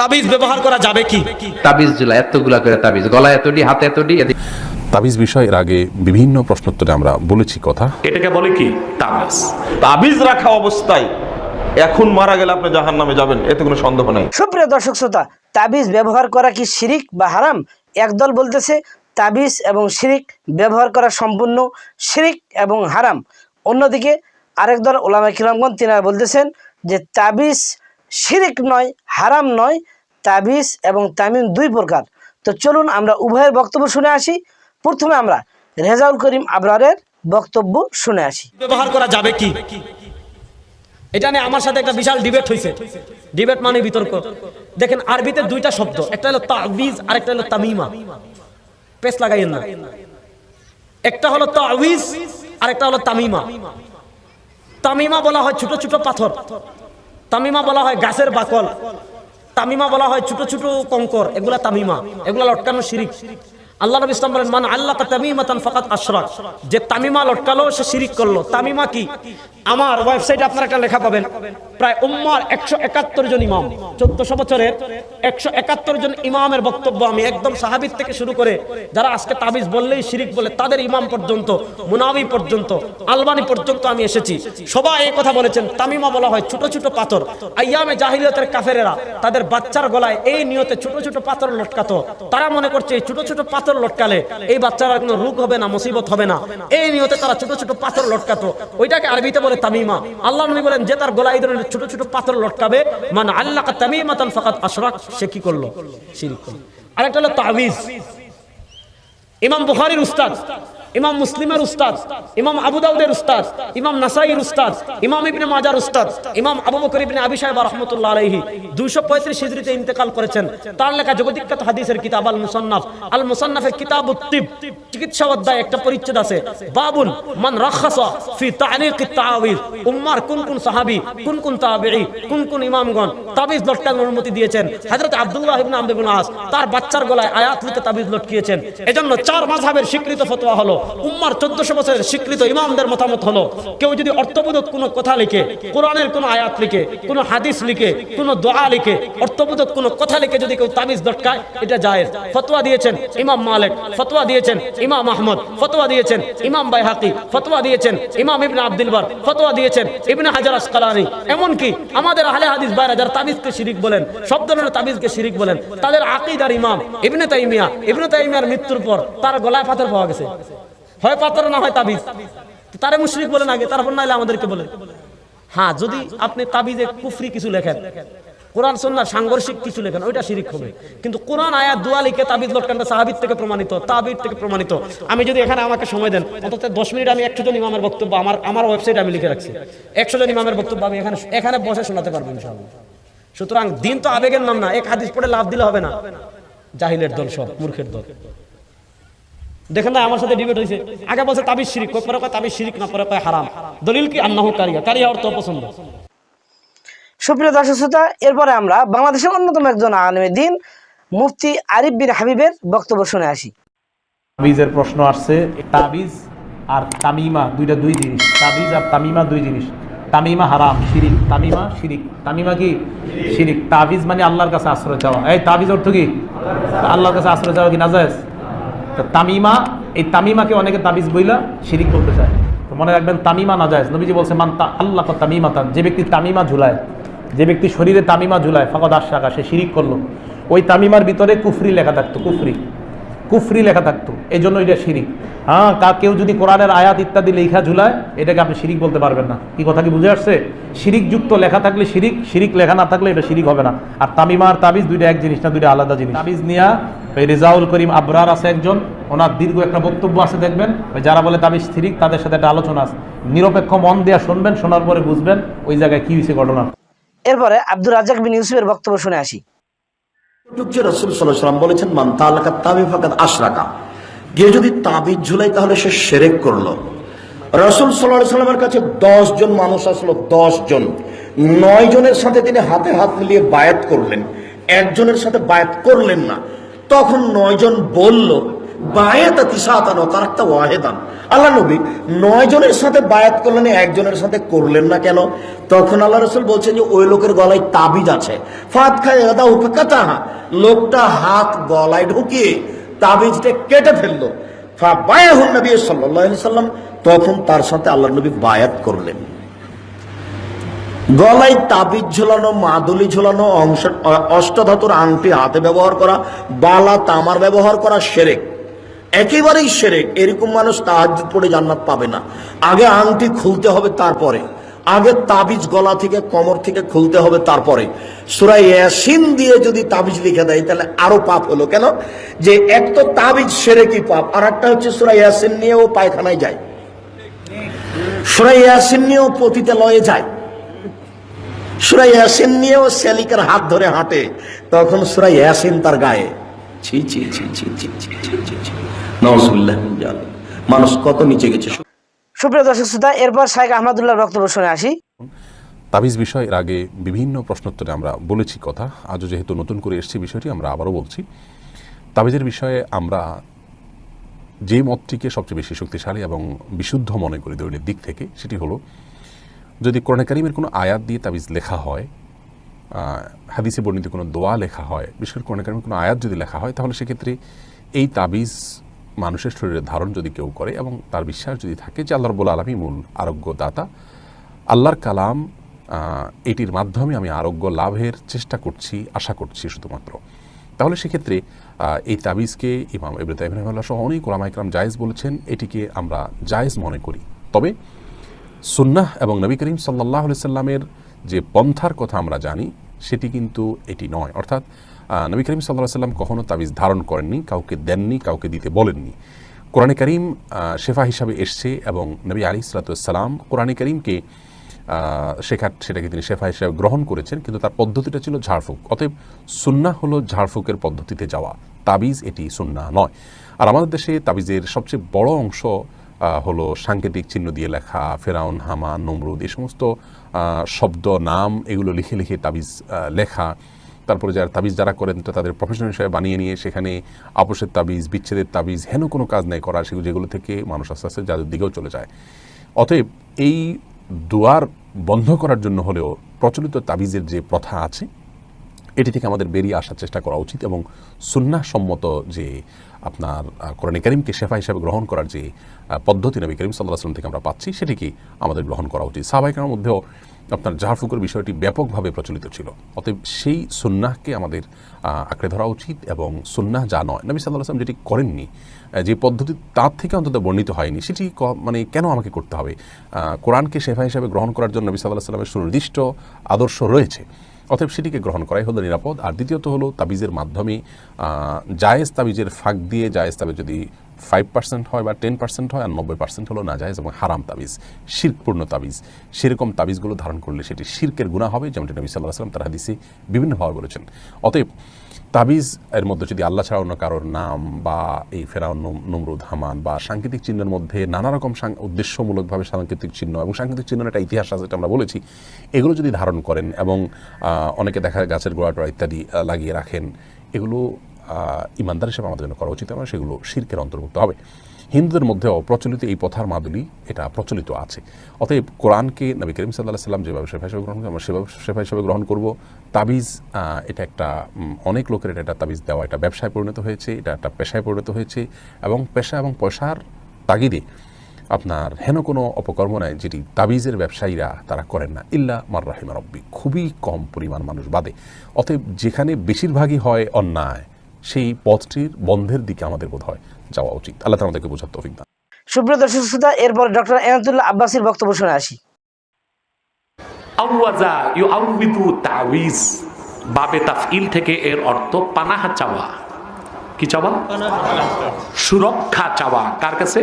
তাবিজ ব্যবহার করা যাবে কি? তাবিজ জুলা এতগুলা করে তাবিজ। গলা এতটি হাতে এতটি তাবিজ বিষয় এর আগে বিভিন্ন প্রশ্নোত্তরে আমরা বলেছি কথা। এটাকে বলে কি? তাবিজ। তাবিজ রাখা অবস্থায় এখন মারা গেলে আপনি জাহান নামে যাবেন এতে কোনো সন্দেহ নাই। সুপ্রিয় দর্শক শ্রোতা তাবিজ ব্যবহার করা কি শিরিক বা হারাম? একদল বলতেছে তাবিজ এবং শিরিক ব্যবহার করা সম্পূর্ণ শিরিক এবং হারাম। অন্যদিকে আরেক দল ওলামা কিরামগঞ্জ তিনারা বলতেছেন যে তাবিজ শিরিক নয়, হারাম নয়, তাবিজ এবং তামিম দুই প্রকার। তো চলুন আমরা উভয়ের বক্তব্য শুনে আসি। প্রথমে আমরা রেজাউল করিম আবরারের বক্তব্য শুনে আসি। ব্যবহার করা যাবে কি? এটা নিয়ে আমার সাথে একটা বিশাল ডিবেট হয়েছে ডিবেট মানে বিতর্ক। দেখেন, আরবিতে দুইটা শব্দ, একটা হলো তাবিজ আর একটা হলো তামিমা। পেস লাগাইয়েন না। একটা হলো তাবিজ আর একটা হলো তামিমা। তামিমা বলা হয় ছোট ছোট পাথর। তামিমা বলা হয় গাছের বাকল। তামিমা বলা হয় ছোট ছোট কঙ্কর। এগুলা তামিমা। এগুলা লটকানো শিরিক। আল্লাহ নবী ইসলাম বলেন, মান আল্লাহ তামিমাতান ফাকাত আশরাক। যে তামিমা লটকালো, সে শিরিক করল। তামিমা কি? আমার ওয়েবসাইটে আপনারা একটা লেখা পাবেন, প্রায় উম্মার একশো একাত্তর জন ইমাম। চোদ্দশো বছরের একশো একাত্তর জন ইমামের বক্তব্য আমি একদম সাহাবিদ থেকে শুরু করে, যারা আজকে তাবিজ বললেই শিরিক বলে, তাদের ইমাম পর্যন্ত মুনাবি পর্যন্ত, আলবানি পর্যন্ত আমি এসেছি। সবাই এই কথা বলেছেন, তামিমা বলা হয় ছোট ছোট পাথর। আইয়ামে জাহিলিয়তের কাফেরেরা তাদের বাচ্চার গলায় এই নিয়তে ছোট ছোট পাথর লটকাতো। তারা মনে করছে এই ছোট ছোট পাথর লটকালে, এই বাচ্চারা কোনো রোগ হবে না, মুসিবত হবে না। এই নিয়তে তারা ছোট ছোট পাথর লটকাতো। ওইটাকে আরবিতে বলে তামিমা। আল্লাহ নবী বলেন, যে তার গলায় ধরনের ছোট ছোট পাথর লটকাবে মানে আল্লাহ তামিমাতান ফাকাত আশরাক সে কি করল? করল। আরেকটা হলো তাবিজ ইমাম বুখারীর উস্তাদ ইমাম মুসলিমের উস্তাদ, ইমাম আবু দাউদের উস্তাদ, ইমাম নাসাইর উস্তাদ, ইমাম ইবনে মাজার উস্তাদ, ইমাম আবু বকর ইবনে আবি সাহেব রাহমাতুল্লাহ আলাইহি 235 হিজরিতে ইন্তেকাল করেছেন। তার লেখা জগদীখ্যাত হাদিসের কিতাব আল মুসান্নাফ আল মুসান্নাফের কিতাব উত্তিব চিকিৎসা অধ্যায় একটা পরিচ্ছেদ আছে। বাবুন মান রাখাসা ফি তানিক তাআবিজ উম্মার কোন কোন সাহাবী, কোন কোন তাবেঈ, কোন কোন ইমামগণ তাবিজ লটকানোর অনুমতি দিয়েছেন। হযরত আব্দুল্লাহ ইবনে আমর ইবনে আস, তার বাচ্চার গলায় আয়াত লিখে তাবিজ লটকিয়েছেন। এজন্য চার মাযহাবের স্বীকৃত ফতোয়া হলো। উম্মার 1400 বছরের স্বীকৃত ইমামদের মতামত হলো, কেউ যদি অর্থবোধক কোনো কথা লিখে, কোরআনের কোনো আয়াত লিখে, কোনো হাদিস লিখে, কোনো দোয়া লিখে, অর্থবোধক কোনো কথা লিখে যদি কেউ তাবিজ লটকায় এটা জায়েজ। ফতোয়া দিয়েছেন ইমাম মালিক, ফতোয়া দিয়েছেন ইমাম আহমদ, ফতোয়া দিয়েছেন ইমাম বাইহাকি, ফতোয়া দিয়েছেন ইমাম ইবনে আব্দুল বার ফতোয়া দিয়েছেন ইবনে হাজার আসকালানি। এমনকি আমাদের আহলে হাদিস বাইরা যারা তাবিজকে শিরিক বলেন, সব ধরনের তাবিজকে শিরিক বলেন, তাদের আকিদার ইমাম ইবনে তাইমিয়া, ইবনে তাইমিয়ার মৃত্যুর পর তার গলায় পাথর পাওয়া গেছে। হয় পাথর না হয় তাবিজ। তারে মুশরিক বলেন আগে, তারপর নাইলে আমাদেরকে বলে। হ্যাঁ যদি আপনি তাবিজে কুফরি কিছু লেখেন, কোরআন সন্ন্যার সাংঘর্ষিক কিছু লেখেন, ওইটা শিরিক হবে। কিন্তু কোরআন আয়া দোয়া লিখে তাবিজ লটকানটা সাহাবিদ থেকে প্রমাণিত তাবিদ থেকে প্রমাণিত। আমি যদি এখানে আমাকে সময় দেন, অন্তত দশ মিনিট আমি একশো জন ইমামের বক্তব্য আমার আমার ওয়েবসাইটে আমি লিখে রাখছি। একশো জন ইমামের বক্তব্য আমি এখানে এখানে বসে শোনাতে পারব ইনশাআল্লাহ। সুতরাং দিন তো আবেগের নাম না, এক হাদিস পড়ে লাভ দিলে হবে না। জাহিলের দল সব, মূর্খের দল। দেখেন না আমার সাথে ডিবেট হয়েছে। আগে বলছে তাবিজ শিরিক পরে কয় তাবিজ শিরিক না পরে কয় হারাম। দলিল কি? আন্নাহু কারিয়া। কারিয়া অর্থ পছন্দ সুপ্রিয় দর্শক শ্রোতা এরপরে আমরা বাংলাদেশের অন্যতম একজন আলমী দিন মুফতি আরিফ বিন হাবিবের বক্তব্য শুনে আসি। তাবিজের প্রশ্ন আসছে তাবিজ আর তামিমা দুইটা দুই জিনিস। তাবিজ আর তামিমা দুই জিনিস। তামিমা হারাম শিরিক। তামিমা শিরিক। তামিমা কি? শিরিক। তাবিজ মানে আল্লাহর কাছে আশ্রয় চাওয়া। এই তাবিজ অর্থ কি? আল্লাহর কাছে আশ্রয় চাওয়া কি না যায় তো তামিমা, এই তামিমাকে অনেকে তাবিজ বইলা শিরিক করতে চায়। তো মনে রাখবেন তামিমা না যায়। নবীজি বলছে, মান তা আল্লাহ তামিমা তান যে ব্যক্তি তামিমা ঝুলায়, যে ব্যক্তি শরীরে তামিমা ঝুলায় ফাঁকা দাস শাখা সে শিরিক করল। ওই তামিমার ভিতরে কুফরি লেখা থাকতো, কুফরি। কুফরি লেখা থাকতো। এই জন্য এটা শিরিক। হ্যাঁ কা কেউ যদি কোরআনের আয়াত ইত্যাদি লেখা ঝুলায়, এটাকে আপনি শিরিক বলতে পারবেন না। কি কথা কি বুঝে আসছে? শিরিক যুক্ত লেখা থাকলে শিরিক শিরিক লেখা না থাকলে এটা শিরিক হবে না। আর তামিমা আর তাবিজ দুইটা এক জিনিস না, দুইটা আলাদা জিনিস। তাবিজ নিয়া ওই রেজাউল করিম আবরার আছে একজন ওনার দীর্ঘ একটা বক্তব্য আছে দেখবেন। ওই যারা বলে তাবিজ শিরিক তাদের সাথে একটা আলোচনা আছে। নিরপেক্ষ মন দেয়া শুনবেন শোনার পরে বুঝবেন ওই জায়গায় কি হয়েছে ঘটনা। এরপরে আব্দুর রাজাক বিন ইউসুফের বক্তব্য শুনে আসি। রসুল সাল্লাম বলেছেন মান তালাকা তাবি ফাকাত আশরাকা। কেউ যদি তাবিজ ঝুলাই তাহলে সে সেরেক করল। রসুল সাল্লাহ সাল্লামের কাছে দশ জন মানুষ আসলো দশ জন। নয় জনের সাথে তিনি হাতে হাত মিলিয়ে বায়াত করলেন। একজনের সাথে বায়াত করলেন না। তখন নয় জন বলল তার একটা ওয়াহেদান। নয় সাথে করলেন, একজনের সাথে করলেন না কেন? তখন রসুল যে, ওই লোকের গলায় তাবিজ আছে। লোকটা হাত গলায় ঢুকিয়ে তাবিজটা কেটে ফেলল। ফা তখন তার সাথে আল্লাহ নবী বায়াত করলেন। গলায় তাবিজ ঝোলানো, মাদুলি ঝোলানো, অংশ, অষ্টধাতুর আংটি হাতে ব্যবহার করা, বালা, তামার ব্যবহার করা সেরেক। একেবারেই সেরেক, এরকম মানুষ তাহাজ পড়ে জান্নাত পাবে না। আগে আংটি খুলতে হবে তারপরে। আগে তাবিজ গলা থেকে, কমর থেকে খুলতে হবে তারপরে। সুরাই ইয়াসিন দিয়ে যদি তাবিজ লিখে দেয়, তাহলে আরও পাপ হলো। কেন? যে এক তো তাবিজ সেরেকি পাপ, আর একটা হচ্ছে সুরাই ইয়াসিন নিয়েও পায়খানায় যায়। সুরাই ইয়াসিন নিয়েও পতিতে লয়ে যায়। সুরা ইয়াসিন নিয়েও সেলিকের হাত ধরে হাঁটে। তখন সুরা ইয়াসিন তার গায়ে ছি ছি ছি ছি ছি ছি ছি ছি ছি মানুষ কত নিচে গেছে। সুপ্রিয় দর্শক শ্রোতা এরপর শাহেখ আহমদুল্লাহ বক্তব্য শুনে আসি। তাবিজ বিষয় এর আগে বিভিন্ন প্রশ্নোত্তরে আমরা বলেছি কথা। আজও যেহেতু নতুন করে এসছে বিষয়টি আমরা আবারও বলছি। তাবিজের বিষয়ে আমরা যে মতটিকে সবচেয়ে বেশি শক্তিশালী এবং বিশুদ্ধ মনে করি দৈনিক দিক থেকে সেটি হলো যদি কোরআন কারিমের কোনো আয়াত দিয়ে তাবিজ লেখা হয় হাদিসে বর্ণিত কোনো দোয়া লেখা হয়, বিশেষ করে কোরআন কারিমের কোনো আয়াত যদি লেখা হয়, তাহলে সেক্ষেত্রে এই তাবিজ মানুষের শরীরে ধারণ যদি কেউ করে এবং তার বিশ্বাস যদি থাকে যে আল্লাহ রব্বুল আলমী মূল আরোগ্যদাতা, আল্লাহর কালাম এটির মাধ্যমে আমি আরোগ্য লাভের চেষ্টা করছি, আশা করছি শুধুমাত্র। তাহলে সেক্ষেত্রে এই তাবিজকে ইমাম ইব্রাহিম ইব্রাহিম সহ অনেক ওলামাইকরাম জায়েজ বলেছেন, এটিকে আমরা জায়েজ মনে করি। তবে সুন্নাহ এবং নবী করিম সাল্লাহ সাল্লামের যে পন্থার কথা আমরা জানি সেটি কিন্তু এটি নয়। অর্থাৎ নবী করিম সাল্লাহ সাল্লাম কখনো তাবিজ ধারণ করেননি কাউকে দেননি কাউকে দিতে বলেননি। কোরআনে করিম শেফা হিসাবে এসছে এবং নবী আলী সালাতাম কোরআনে করিমকে আহ, শেখা সেটাকে তিনি শেফা হিসাবে গ্রহণ করেছেন কিন্তু তার পদ্ধতিটা ছিল ঝাড়ফুঁক। অতএব সুন্না হলো ঝাড়ফুঁকের পদ্ধতিতে যাওয়া। তাবিজ এটি সুন্না নয়। আর আমাদের দেশে তাবিজের সবচেয়ে বড় অংশ হলো সাংকেতিক চিহ্ন দিয়ে লেখা, ফেরাউন হামা নমরুদ, এই সমস্ত শব্দ, নাম, এগুলো লিখে লিখে তাবিজ লেখা। তারপরে যারা তাবিজ যারা করেন, তো তাদের প্রফেশনাল হিসেবে বানিয়ে নিয়ে সেখানে আপোষের তাবিজ, বিচ্ছেদের তাবিজ, হেন কোনো কাজ নেই করা, সেগুলো যেগুলো থেকে মানুষ আস্তে আস্তে জাদুর দিকেও চলে যায়। অতএব এই দুয়ার বন্ধ করার জন্য হলেও প্রচলিত তাবিজের যে প্রথা আছে এটি থেকে আমাদের বেরিয়ে আসার চেষ্টা করা উচিত এবং সুন্নাহ সম্মত যে আপনার কোরআন করিমকে শেফা হিসাবে গ্রহণ করার যে পদ্ধতি নবী করিম সাল্লাহ আসলাম থেকে আমরা পাচ্ছি সেটিকে আমাদের গ্রহণ করা উচিত। সাহবাইকার মধ্যেও আপনার জাহারফুকের বিষয়টি ব্যাপকভাবে প্রচলিত ছিল। অতএব সেই সুন্নাহকে আমাদের আঁকড়ে ধরা উচিত এবং সুন্নাহ যা নয়, নবী সাল্লাহ আসলাম যেটি করেননি যে পদ্ধতি তার থেকে অন্তত বর্ণিত হয়নি, সেটি মানে কেন আমাকে করতে হবে? কোরআনকে শেফা হিসাবে গ্রহণ করার জন্য নবী সাল্লাহ সাল্লামের সুনির্দিষ্ট আদর্শ রয়েছে। অতএব সেটিকে গ্রহণ করাই হলো নিরাপদ। আর দ্বিতীয়ত হলো তাবিজের মাধ্যমে জায়েজ তাবিজের ফাঁক দিয়ে, জায়েজ তাবিজ যদি ফাইভ পার্সেন্ট হয় বা টেন পার্সেন্ট হয়, আর নব্বই পার্সেন্ট হলো না জায়েজ এবং হারাম তাবিজ, শিরকপূর্ণ তাবিজ। সেরকম তাবিজগুলো ধারণ করলে সেটি শির্কের গুণা হবে, যেমনটি নবী সাল্লাহ সাল্লাম তার হাদিসে বিভিন্নভাবে বলেছেন। অতএব তাবিজ এর মধ্যে যদি আল্লাহ ছাড়া অন্য কারোর নাম বা এই নম- নমরুদ, হামান বা সাংকেতিক চিহ্নের মধ্যে নানা রকম উদ্দেশ্যমূলকভাবে সাংকেতিক চিহ্ন এবং সাংকেতিক চিহ্নের একটা ইতিহাস আছে যেটা আমরা বলেছি, এগুলো যদি ধারণ করেন এবং অনেকে দেখা গাছের গোড়া টোড়া ইত্যাদি লাগিয়ে রাখেন, এগুলো ইমানদার হিসেবে আমাদের জন্য করা উচিত এবং সেগুলো শির্কের অন্তর্ভুক্ত হবে। হিন্দুদের মধ্যেও প্রচলিত এই পথার মাদুলি, এটা প্রচলিত আছে। অতএব কোরআনকে নবী করিম সাল্লাহ সাল্লাম যেভাবে শেফা হিসেবে গ্রহণ করি আমরা সেভাবে শেফা হিসেবে গ্রহণ করব। তাবিজ এটা একটা অনেক লোকের এটা একটা তাবিজ দেওয়া, এটা ব্যবসায় পরিণত হয়েছে, এটা একটা পেশায় পরিণত হয়েছে এবং পেশা এবং পয়সার তাগিদে আপনার হেন কোনো অপকর্ম নাই যেটি তাবিজের ব্যবসায়ীরা তারা করেন না। ইল্লা মার রাহিমা রব্বি, খুবই কম পরিমাণ মানুষ বাদে। অতএব যেখানে বেশিরভাগই হয় অন্যায় সেই পথটির বন্ধের দিকে আমাদের বোধ হয় যাওয়া উচিত। আল্লাহ আমাদেরকে বোঝার তৌফিক দান। সুপ্রিয় দর্শক শ্রোতা এরপর ডক্টর এনাতুল্লাহ আব্বাসির বক্তব্য শুনে আসি। আউয়াজা ইউ আউবিদু তাউইজ বাবে তাফইল থেকে এর অর্থ পানাহা চাওয়া। কি চাওয়া? সুরক্ষা চাওয়া। কার কাছে?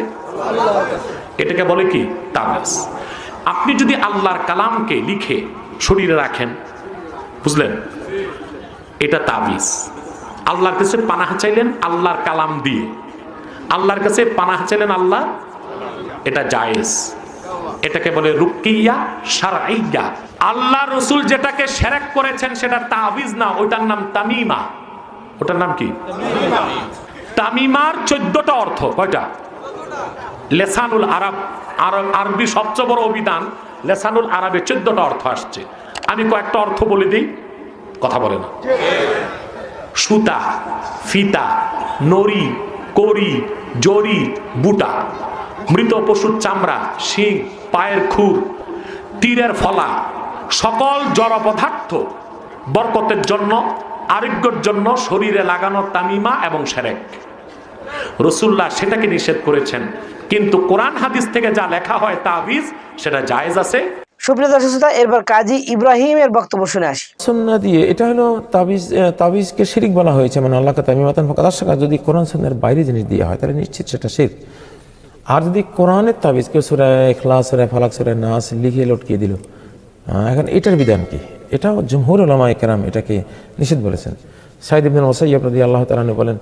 এটাকে বলে কি? তাবিজ আপনি যদি আল্লাহর কালামকে লিখে শরীরে রাখেন বুঝলেন? এটা তাবিজ। আল্লাহর কাছে পানাহা চাইলেন আল্লাহর কালাম দিয়ে। আল্লাহর কাছে পানাহা চাইলেন আল্লাহ, এটা জায়েজ। এটাকে বলে রুকিয়া সারাইয়া আল্লাহ রসুল যেটাকে সেরেক করেছেন সেটা তাবিজ না ওটার নাম তামিমা। ওটার নাম কি? তামিমার চোদ্দটা অর্থ, কয়টা? লেসানুল আরব আরব সবচেয়ে বড় অভিধান, লেসানুল আরবে চোদ্দটা অর্থ আসছে। আমি কয়েকটা অর্থ বলে দিই, কথা বলে না। সুতা, ফিতা, নড়ি করি জরি বুটা, মৃত পশুর চামড়া, শিং, পায়ের খুর, তীরের ফলা, সকল জড় পদার্থ বরকতের জন্য, আরোগ্যের জন্য শরীরে লাগানো তামিমা এবং সেরেক। রসুল্লাহ সেটাকে নিষেধ করেছেন, কিন্তু কোরআন হাদিস থেকে যা লেখা হয় তাবিজ, সেটা জায়েজ আছে। সুপ্রিয় দর্শক শ্রোতা, এরপর কাজী ইব্রাহিমের বক্তব্য শুনে আসি। সন্না দিয়ে এটা হলো তাবিজ তাবিজকে শিরিক বলা হয়েছে মানে আল্লাহ তামিমাতান ফাকাদ। আশরাকা যদি কোরআন সন্ন্যার বাইরে জিনিস দেওয়া হয় তাহলে নিশ্চিত সেটা শির আর যদি কোরআনের তাবিজ কেউ সুরায় ইখলাস সুরায় ফালাক সুরায় নাস লিখে লটকিয়ে দিল এখন এটার বিধান কি? এটাও জমহুর ওলামা কেরাম এটাকে নিষেধ বলেছেন। সাইদ ইবনুল ওসাইয়াব রাদি আল্লাহ তালানু বলেন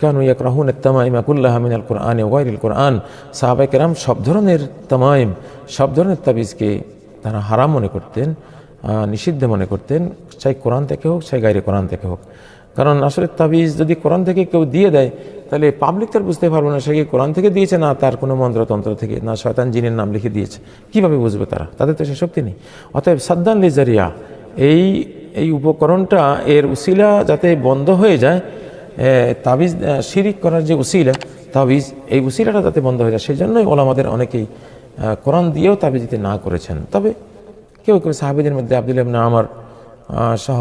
কেন ইয়াকরাহুন তামাইমা কুল্লাহ মিনাল কোরআন ওয়াইল কোরআন। সাহাবাই কেরাম সব ধরনের তামাইম, সব ধরনের তাবিজকে তারা হারাম মনে করতেন নিষিদ্ধ মনে করতেন, চাই কোরআন থেকে হোক, চাই গাইরে কোরআন থেকে হোক। কারণ আসলে তাবিজ যদি কোরআন থেকে কেউ দিয়ে দেয়, তাহলে পাবলিক তার বুঝতে পারবে না, সে কি কোরআন থেকে দিয়েছে না তার কোনো মন্ত্রতন্ত্র থেকে, না শয়তান জিনের নাম লিখে দিয়েছে। কীভাবে বুঝবে তারা? তাদের তো সে শক্তি নেই। অতএব সাদ্দান লিজারিয়া এই এই উপকরণটা এর উসিলা যাতে বন্ধ হয়ে যায় তাবিজ শিরিক করার যে উসিলা, তাবিজ, এই উসিলাটা যাতে বন্ধ হয়ে যায় সেই জন্যই ওলামাদের অনেকেই কোরআন দিয়েও তাবিজ দিতে না করেছেন। তবে কেউ কেউ সাহাবিদের মধ্যে আব্দুল ইবনে আমার সহ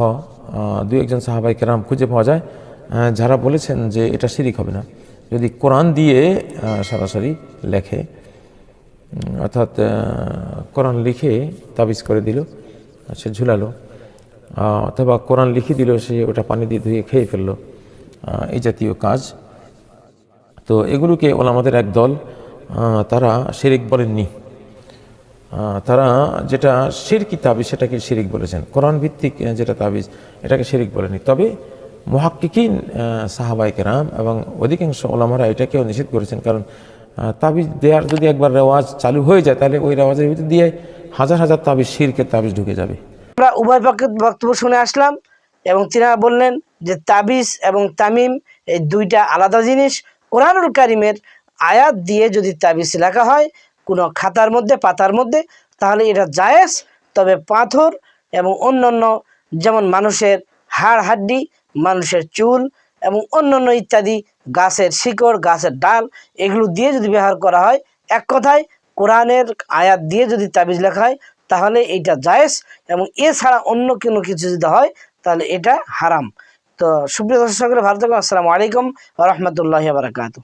দু একজন সাহাবাই কেরাম খুঁজে পাওয়া যায় যারা বলেছেন যে এটা শিরিক হবে না। যদি কোরআন দিয়ে সরাসরি লেখে অর্থাৎ কোরআন লিখে তাবিজ করে দিল, সে ঝুলালো অথবা কোরআন লিখে দিল, সে ওটা পানি দিয়ে ধুয়ে খেয়ে ফেলল এই জাতীয় কাজ। তো এগুলোকে ওলামাদের এক দল তারা শিরিক বলেননি। তারা যেটা শিরকি তাবিজ সেটাকে শিরিক বলেছেন। কোরআন ভিত্তিক যেটা তাবিজ এটাকে শিরিক বলেনি তবে মহাক্কিকিন সাহাবাই কেরাম এবং অধিকাংশ ওলামারা এটাকেও নিষেধ করেছেন। কারণ তাবিজ দেওয়ার যদি একবার রেওয়াজ চালু হয়ে যায়, তাহলে ওই রেওয়াজের ভিতর দিয়ে হাজার হাজার তাবিজ শিরকে তাবিজ ঢুকে যাবে। আমরা উভয় পক্ষের বক্তব্য শুনে আসলাম এবং তিনারা বললেন যে তাবিজ এবং তামিম এই দুইটা আলাদা জিনিস। কোরআনুল কারিমের আয়াত দিয়ে যদি তাবিজ লেখা হয়, কোনো খাতার মধ্যে, পাতার মধ্যে, তাহলে এটা জায়েজ। তবে পাথর এবং অন্যান্য যেমন মানুষের হাড় হাড্ডি, মানুষের চুল এবং অন্যান্য ইত্যাদি, গাছের শিকড়, গাছের ডাল, এগুলো দিয়ে যদি ব্যবহার করা হয়, এক কথায় কোরআনের আয়াত দিয়ে যদি তাবিজ লেখা হয়, তাহলে এটা জায়েজ এবং এছাড়া অন্য কোনো কিছু যদি হয়, তাহলে এটা হারাম। তো সুপ্রিয় দর্শক সকলে ভালো থাকুন আসসালামু আলাইকুম রহমতুল্লাহ বারাকাতু